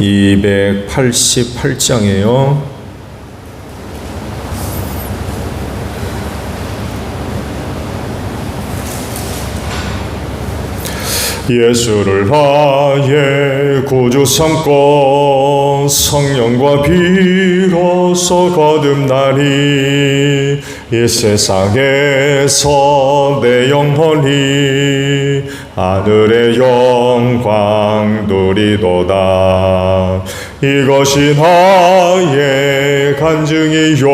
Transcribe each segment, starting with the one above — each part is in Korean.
(288장이에요) 예수를 나의 구주 삼고 성령과 비로소 거듭나니 이 세상에서 내 영혼이 하늘의 영광 누리도다. 이것이 나의 간증이요.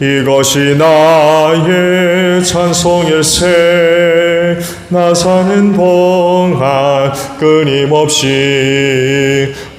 이것이 나의 찬송일세 나 사는 동안 끊임없이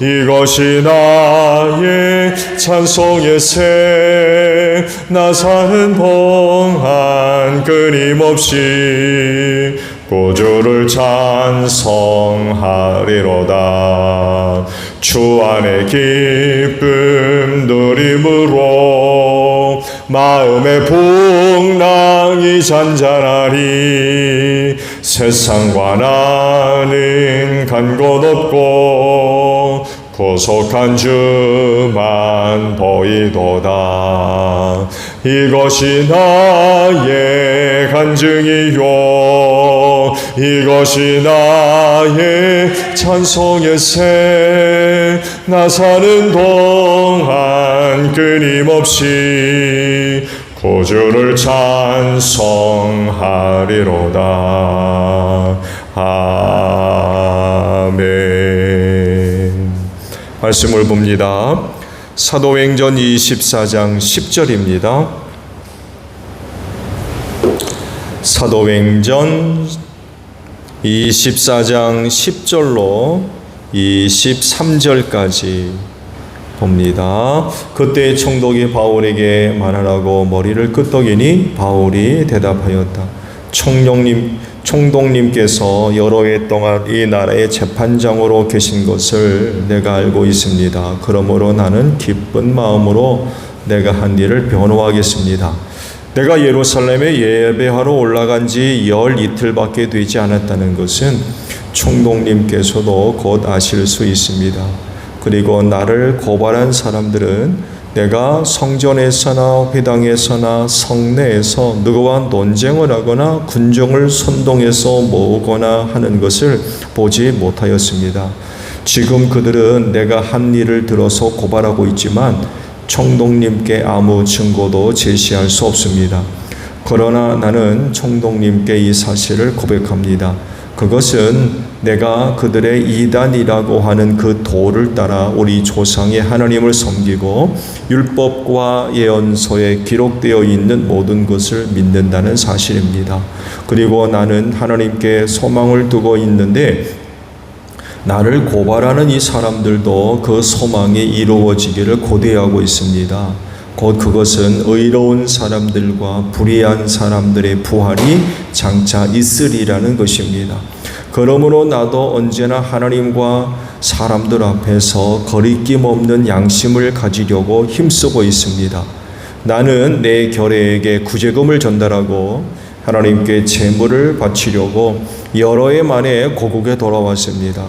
이것이 나의 찬송의 새나 사는 동안 끊임없이 구주를 찬송하리로다. 주 안의 기쁨 누림으로 마음의 풍랑이 잔잔하리 세상과 나는 간 곳 없고 고속한 주만 보이도다. 이것이 나의 간증이요. 이것이 나의 찬송의 새 나 사는 동안 끊임없이 구주를 찬송하리로다. 아멘. 말씀을 봅니다. 사도행전 24장 10절입니다. 사도행전 24장 10절로 23절까지 봅니다. 그때 총독이 바울에게 말하라고 머리를 끄덕이니 바울이 대답하였다. 총독님, 총독님께서 여러 해 동안 이 나라의 재판장으로 계신 것을 내가 알고 있습니다. 그러므로 나는 기쁜 마음으로 내가 한 일을 변호하겠습니다. 내가 예루살렘에 예배하러 올라간 지 열 이틀밖에 되지 않았다는 것은 총독님께서도 곧 아실 수 있습니다. 그리고 나를 고발한 사람들은 내가 성전에서나 회당에서나 성내에서 누구와 논쟁을 하거나 군종을 선동해서 모으거나 하는 것을 보지 못하였습니다. 지금 그들은 내가 한 일을 들어서 고발하고 있지만 총독님께 아무 증거도 제시할 수 없습니다. 그러나 나는 총독님께 이 사실을 고백합니다. 그것은 내가 그들의 이단이라고 하는 그 도를 따라 우리 조상의 하나님을 섬기고 율법과 예언서에 기록되어 있는 모든 것을 믿는다는 사실입니다. 그리고 나는 하나님께 소망을 두고 있는데 나를 고발하는 이 사람들도 그 소망이 이루어지기를 고대하고 있습니다. 곧 그것은 의로운 사람들과 불의한 사람들의 부활이 장차 있으리라는 것입니다. 그러므로 나도 언제나 하나님과 사람들 앞에서 거리낌 없는 양심을 가지려고 힘쓰고 있습니다. 나는 내 결애에게 구제금을 전달하고 하나님께 제물을 바치려고 여러 해 만에 고국에 돌아왔습니다.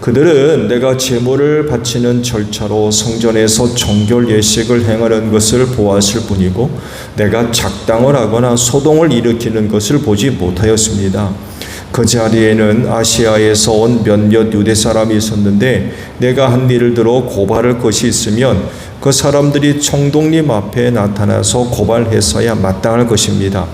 그들은 내가 제물을 바치는 절차로 성전에서 정결 예식을 행하는 것을 보았을 뿐이고 내가 작당을 하거나 소동을 일으키는 것을 보지 못하였습니다. 그 자리에는 아시아에서 온 몇몇 유대 사람이 있었는데 내가 한 일을 들어 고발할 것이 있으면 그 사람들이 총독님 앞에 나타나서 고발했어야 마땅할 것입니다.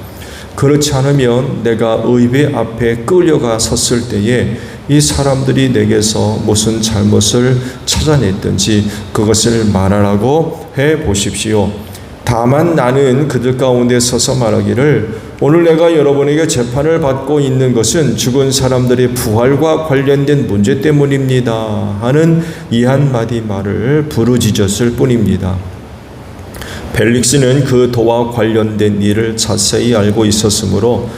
그렇지 않으면 내가 의회 앞에 끌려가 섰을 때에 이 사람들이 내게서 무슨 잘못을 찾아냈든지 그것을 말하라고 해 보십시오. 다만 나는 그들 가운데 서서 말하기를 오늘 내가 여러분에게 재판을 받고 있는 것은 죽은 사람들의 부활과 관련된 문제 때문입니다. 하는 이 한마디 말을 부르짖었을 뿐입니다. 벨릭스는 그 도와 관련된 일을 자세히 알고 있었으므로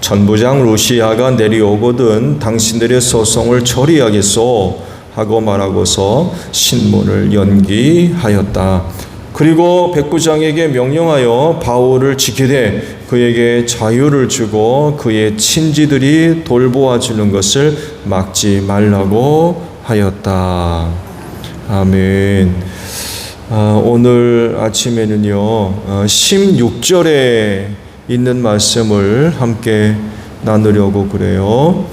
전부장 루시아가 내려오거든 당신들의 소송을 처리하겠소 하고 말하고서 신문을 연기하였다. 그리고 백부장에게 명령하여 바울을 지키되 그에게 자유를 주고 그의 친지들이 돌보아 주는 것을 막지 말라고 하였다. 아멘. 아, 오늘 아침에는요, 어, 16절에 있는 말씀을 함께 나누려고 그래요.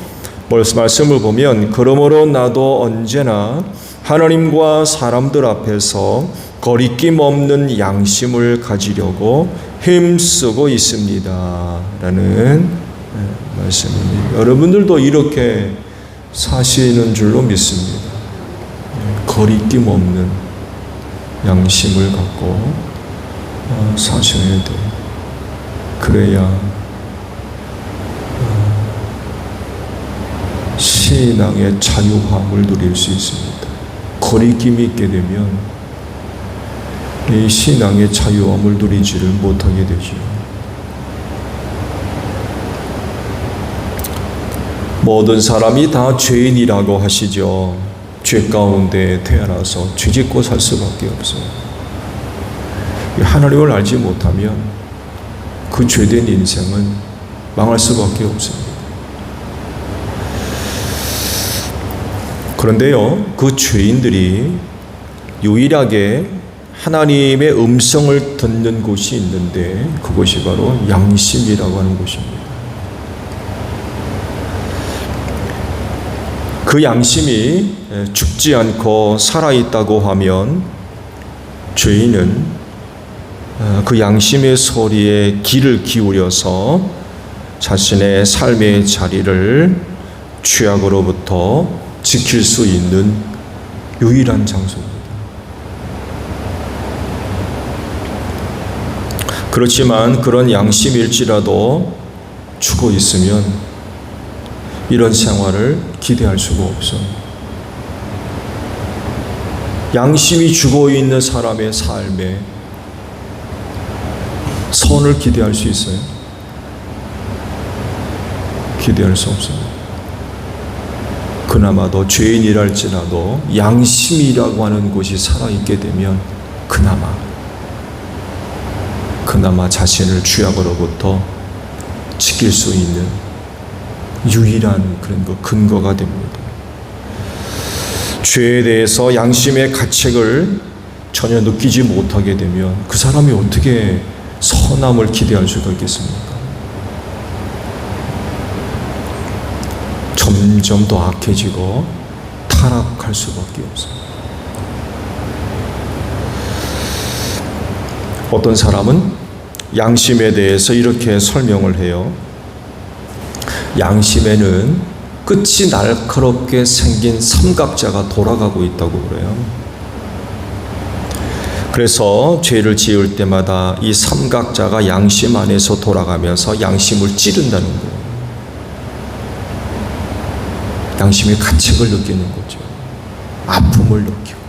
말씀을 보면, 그러므로 나도 언제나 하나님과 사람들 앞에서 거리낌 없는 양심을 가지려고 힘쓰고 있습니다. 라는 말씀입니다. 여러분들도 이렇게 사시는 줄로 믿습니다. 거리낌 없는 양심을 갖고 사셔야 돼요. 그래야 신앙의 자유함을 누릴 수 있습니다. 거리낌이 있게 되면 이 신앙의 자유함을 누리지를 못하게 되죠. 모든 사람이 다 죄인이라고 하시죠. 죄 가운데 태어나서 죄짓고 살 수밖에 없어요. 하나님을 알지 못하면 그 죄된 인생은 망할 수밖에 없습니다. 그런데요, 그 죄인들이 유일하게 하나님의 음성을 듣는 곳이 있는데 그것이 바로 양심이라고 하는 곳입니다. 그 양심이 죽지 않고 살아있다고 하면 죄인은 그 양심의 소리에 귀를 기울여서 자신의 삶의 자리를 죄악으로부터 지킬 수 있는 유일한 장소입니다. 그렇지만 그런 양심일지라도 죽어 있으면 이런 생활을 기대할 수가 없어. 양심이 죽어 있는 사람의 삶에 선을 기대할 수 있어요? 기대할 수 없습니다. 그나마 도 죄인이랄지라도 양심이라고 하는 것이 살아있게 되면 그나마 그나마 자신을 죄악으로부터 지킬 수 있는 유일한 그런 거 근거가 됩니다. 죄에 대해서 양심의 가책을 전혀 느끼지 못하게 되면 그 사람이 어떻게 선함을 기대할 수가 있겠습니까? 점점 더 악해지고 타락할 수밖에 없습니다. 어떤 사람은 양심에 대해서 이렇게 설명을 해요. 양심에는 끝이 날카롭게 생긴 삼각자가 돌아가고 있다고 그래요. 그래서 죄를 지을 때마다 이 삼각자가 양심 안에서 돌아가면서 양심을 찌른다는 거예요. 양심의 가책을 느끼는 거죠. 아픔을 느끼고.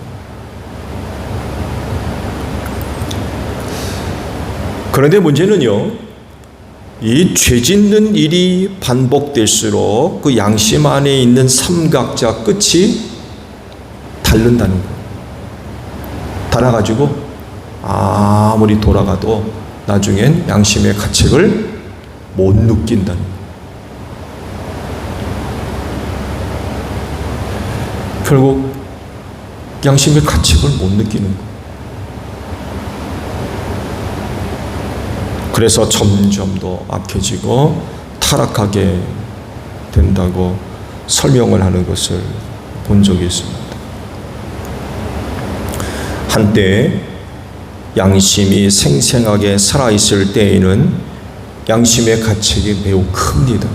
그런데 문제는요, 이 죄 짓는 일이 반복될수록 그 양심 안에 있는 삼각자 끝이 닳는다는 거예요. 닳아가지고 아무리 돌아가도 나중엔 양심의 가책을 못 느낀다는 거예요. 결국 양심의 가책을 못 느끼는 거예요. 그래서 점점 더 악해지고 타락하게 된다고 설명을 하는 것을 본 적이 있습니다. 한때 양심이 생생하게 살아있을 때에는 양심의 가책이 매우 큽니다.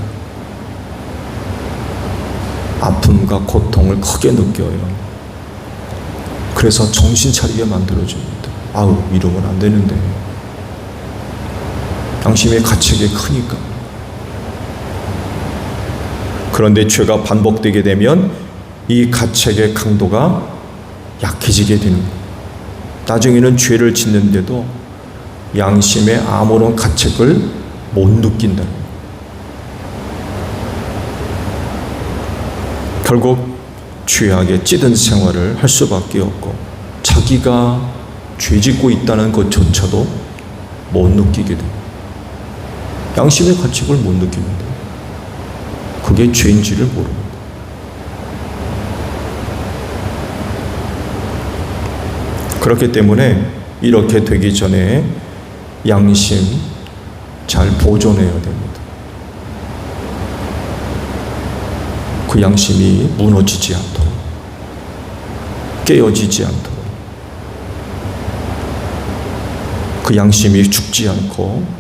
아픔과 고통을 크게 느껴요. 그래서 정신 차리게 만들어줍니다. 아우, 이러면 안 되는데. 양심의 가책이 크니까. 그런데 죄가 반복되게 되면 이 가책의 강도가 약해지게 되는 거예요. 나중에는 죄를 짓는데도 양심의 아무런 가책을 못 느낀다는 거예요. 결국 죄악에 찌든 생활을 할 수밖에 없고 자기가 죄 짓고 있다는 것조차도 못 느끼게 됩니다. 양심의 가책을 못 느끼는데 그게 죄인지를 모릅니다. 그렇기 때문에 이렇게 되기 전에 양심 잘 보존해야 됩니다. 그 양심이 무너지지 않도록 깨어지지 않도록 그 양심이 죽지 않고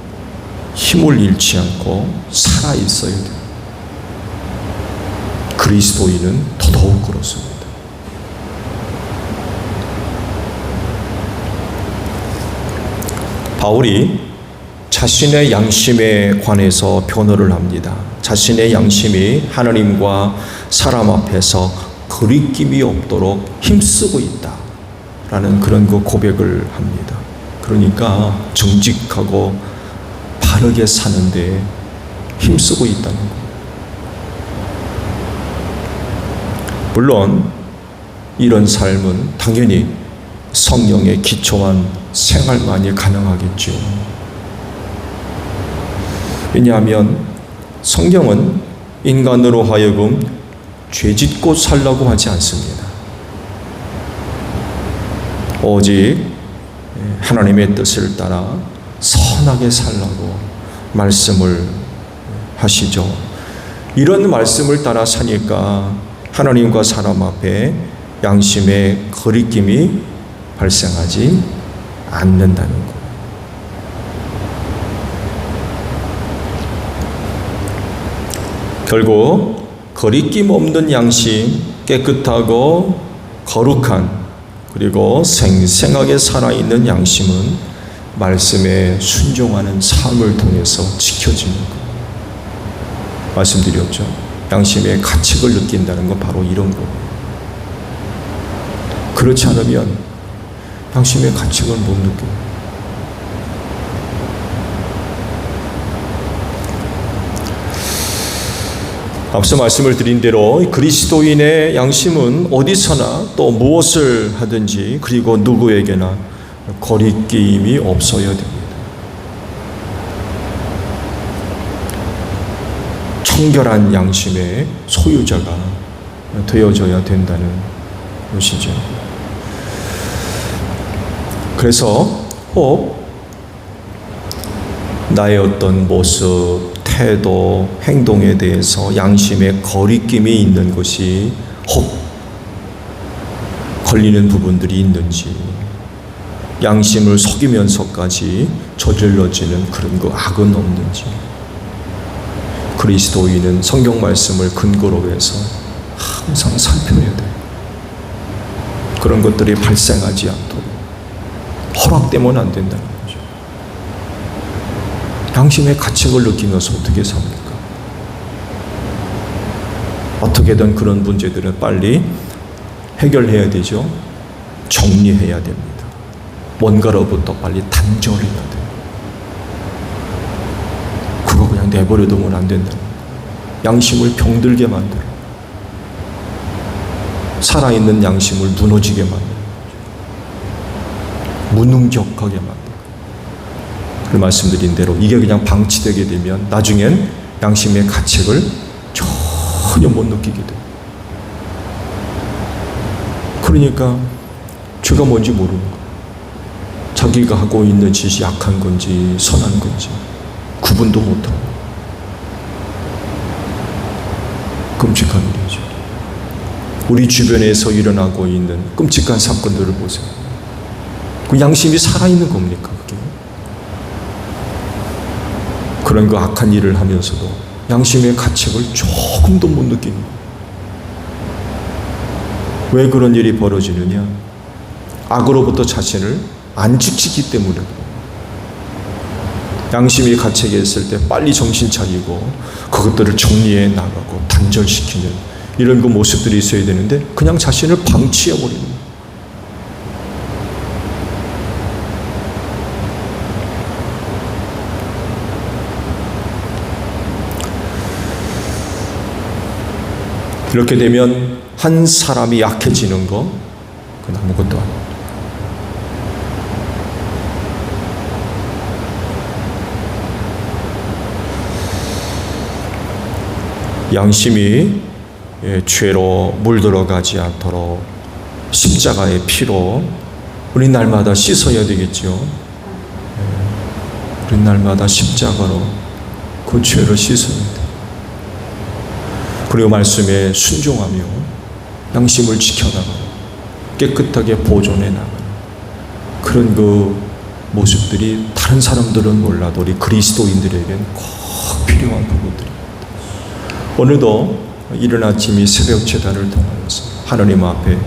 힘을 잃지 않고 살아 있어야 돼요. 그리스도인은 더더욱 그렇습니다. 바울이 자신의 양심에 관해서 변호를 합니다. 자신의 양심이 하나님과 사람 앞에서 거리낌이 없도록 힘쓰고 있다. 라는 그런 그 고백을 합니다. 그러니까 정직하고 바르게 사는데 힘쓰고 있다는 거. 물론 이런 삶은 당연히 성령에 기초한 생활만이 가능하겠죠. 왜냐하면 성경은 인간으로 하여금 죄 짓고 살라고 하지 않습니다. 오직 하나님의 뜻을 따라 선하게 살라고 말씀을 하시죠. 이런 말씀을 따라 사니까 하나님과 사람 앞에 양심의 거리낌이 발생하지 않는다는 것. 결국 거리낌 없는 양심, 깨끗하고 거룩한 그리고 생생하게 살아있는 양심은 말씀에 순종하는 삶을 통해서 지켜지는 것. 말씀드렸죠. 양심의 가책을 느낀다는 건 바로 이런 거. 그렇지 않으면 양심의 가책을 못 느껴요. 앞서 말씀을 드린 대로 그리스도인의 양심은 어디서나 또 무엇을 하든지 그리고 누구에게나 거리낌이 없어야 됩니다. 청결한 양심의 소유자가 되어져야 된다는 것이죠. 그래서 혹 나의 어떤 모습, 태도, 행동에 대해서 양심의 거리낌이 있는 것이 혹 걸리는 부분들이 있는지 양심을 속이면서까지 저질러지는 그런 그 악은 없는지 그리스도인은 성경 말씀을 근거로 해서 항상 살펴야 돼요. 그런 것들이 발생하지 않도록 허락되면 안 된다는 거죠. 양심의 가책을 느끼면서 어떻게 삽니까? 어떻게든 그런 문제들은 빨리 해결해야 되죠. 정리해야 됩니다. 뭔가로부터 빨리 단절해야 돼요. 그거 내버려 두면 안 된다. 양심을 병들게 만들어. 살아있는 양심을 무너지게 만들어. 무능격하게 만들어. 그 말씀드린 대로 이게 그냥 방치되게 되면 나중엔 양심의 가책을 전혀 못 느끼게 돼. 그러니까 죄가 뭔지 모르는 거야. 자기가 하고 있는 짓이 약한 건지 선한 건지 구분도 못하고 끔찍한 일이죠. 우리 주변에서 일어나고 있는 끔찍한 사건들을 보세요. 그 양심이 살아있는 겁니까? 그게? 그런 그 악한 일을 하면서도 양심의 가책을 조금도 못 느끼는 거예요. 왜 그런 일이 벌어지느냐? 악으로부터 자신을 안 지키기 때문에 양심이 가책했을 때 빨리 정신 차리고 그것들을 정리해 나가고 단절시키는 이런 그 모습들이 있어야 되는데 그냥 자신을 방치해 버리는. 이렇게 되면 한 사람이 약해지는 거 그건 아무것도 아니에요. 양심이 예, 죄로 물들어가지 않도록 십자가의 피로 우리 날마다 씻어야 되겠죠. 예, 우리 날마다 십자가로 그 죄를 씻어야 돼. 그리고 말씀에 순종하며 양심을 지켜나가고 깨끗하게 보존해 나가는 그런 그 모습들이 다른 사람들은 몰라도 우리 그리스도인들에겐 꼭 필요한 부분들입니다. 오늘도 이른 아침 이 새벽 재단을 통하여서 하나님 앞에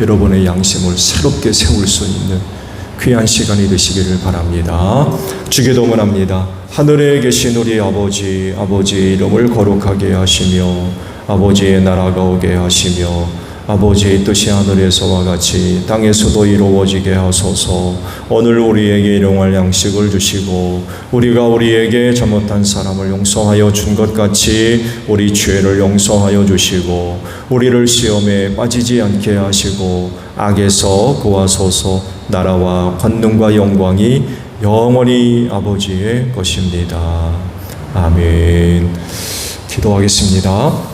여러분의 양심을 새롭게 세울 수 있는 귀한 시간이 되시기를 바랍니다. 주게 동원합니다. 하늘에 계신 우리 아버지, 아버지 이름을 거룩하게 하시며 아버지의 나라가 오게 하시며 아버지의 뜻이 하늘에서와 같이 땅에서도 이루어지게 하소서. 오늘 우리에게 일용할 양식을 주시고 우리가 우리에게 잘못한 사람을 용서하여 준 것 같이 우리 죄를 용서하여 주시고 우리를 시험에 빠지지 않게 하시고 악에서 구하소서. 나라와 권능과 영광이 영원히 아버지의 것입니다. 아멘. 기도하겠습니다.